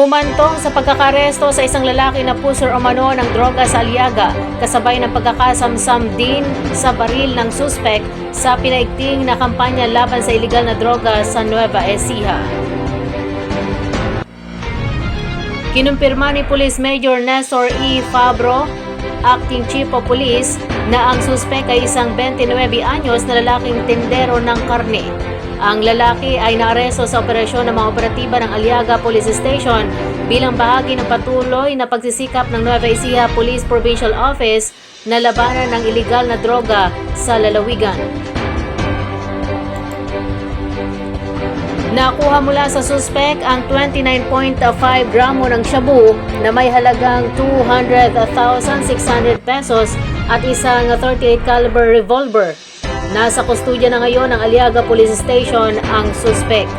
Humantong sa pagkakaresto sa isang lalaki na pusher umano ng droga sa Aliaga, kasabay ng pagkakasamsam din sa baril ng suspek sa pinaigting na kampanya laban sa iligal na droga sa Nueva Ecija. Kinumpirma ni Police Major Nestor E. Fabro, Acting Chief of Police, na ang suspek ay isang 29 anyos na lalaking tindero ng karne. Ang lalaki ay naaresto sa operasyon ng mga operatiba ng Aliaga Police Station bilang bahagi ng patuloy na pagsisikap ng Nueva Ecija Police Provincial Office na labanan ng iligal na droga sa lalawigan. Nakuha mula sa suspek ang 29.5 gramo ng shabu na may halagang 200,600 pesos at isang 38 caliber revolver. Nasa kustudya na ngayon ng Aliaga Police Station ang suspek.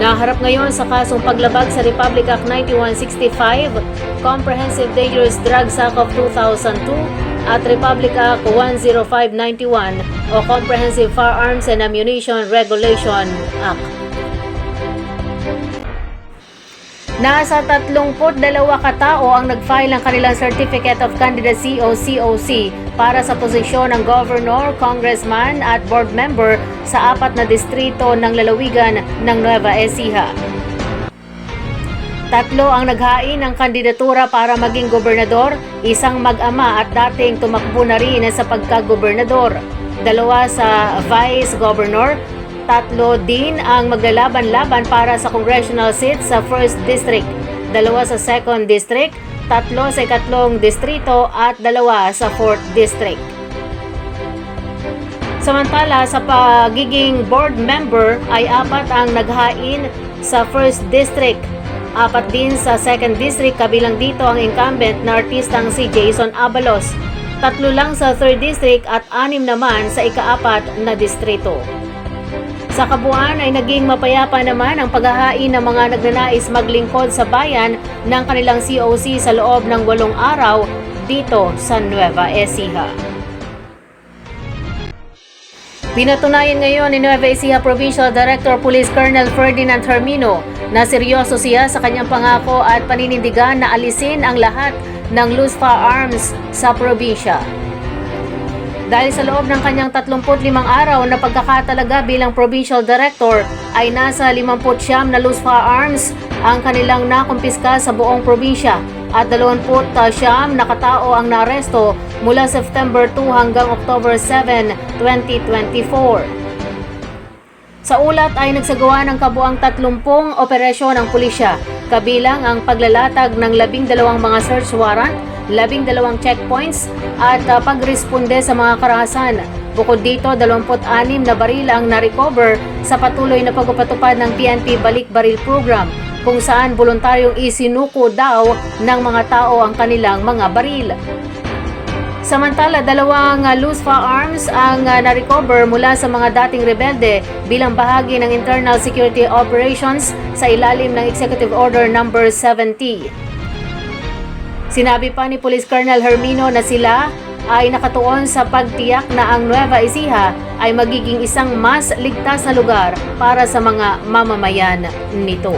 Naharap ngayon sa kasong paglabag sa Republic Act 9165, Comprehensive Dangerous Drugs Act of 2002 at Republic Act 10591 o Comprehensive Firearms and Ammunition Regulation Act. Nasa 32 katao ang nag-file ng kanilang Certificate of Candidacy o COC para sa posisyon ng Governor, Congressman at Board Member sa apat na distrito ng lalawigan ng Nueva Ecija. Tatlo ang naghain ng kandidatura para maging gobernador, isang mag-ama at dating tumakbo na rin sa pagka-gobernador. Dalawa sa vice governor, tatlo din ang maglalaban-laban para sa congressional seat sa 1st District, dalawa sa 2nd District, tatlo sa ikatlong distrito at dalawa sa 4th District. Samantala, sa pagiging board member ay apat ang naghain sa 1st District, apat din sa 2nd District kabilang dito ang incumbent na artistang si Jason Abalos, tatlo lang sa 3rd District at anim naman sa ikaapat na distrito. Sa kabuuan ay naging mapayapa naman ang paghahain ng mga nagnanais maglingkod sa bayan ng kanilang COC sa loob ng walong araw dito sa Nueva Ecija. Pinatunayan ngayon ni Nueva Ecija Provincial Director Police Colonel Ferdinand Hermino na seryoso siya sa kanyang pangako at paninindigan na alisin ang lahat ng loose firearms sa probinsya. Dahil sa loob ng kanyang 35 araw na pagkakatalaga bilang provincial director ay nasa 59 na loose firearms ang kanilang nakumpiska sa buong probinsya at 29 na katao ang naresto mula September 2 hanggang October 7, 2024. Sa ulat ay nagsagawa ng kabuang 30 operasyon ng pulisya, kabilang ang paglalatag ng 12 mga search warrant, 12 checkpoints at uh, pagresponde sa mga karahasan. Bukod dito, 26 na baril ang na-recover sa patuloy na pagpapatupad ng PNP Balik Baril Program kung saan voluntaryong isinuko daw ng mga tao ang kanilang mga baril. Samantala, dalawang uh, loose firearms ang uh, na-recover mula sa mga dating rebelde bilang bahagi ng internal security operations sa ilalim ng Executive Order Number 70. Sinabi pa ni Police Colonel Hermino na sila ay nakatuon sa pagtiyak na ang Nueva Ecija ay magiging isang mas ligtas na lugar para sa mga mamamayan nito.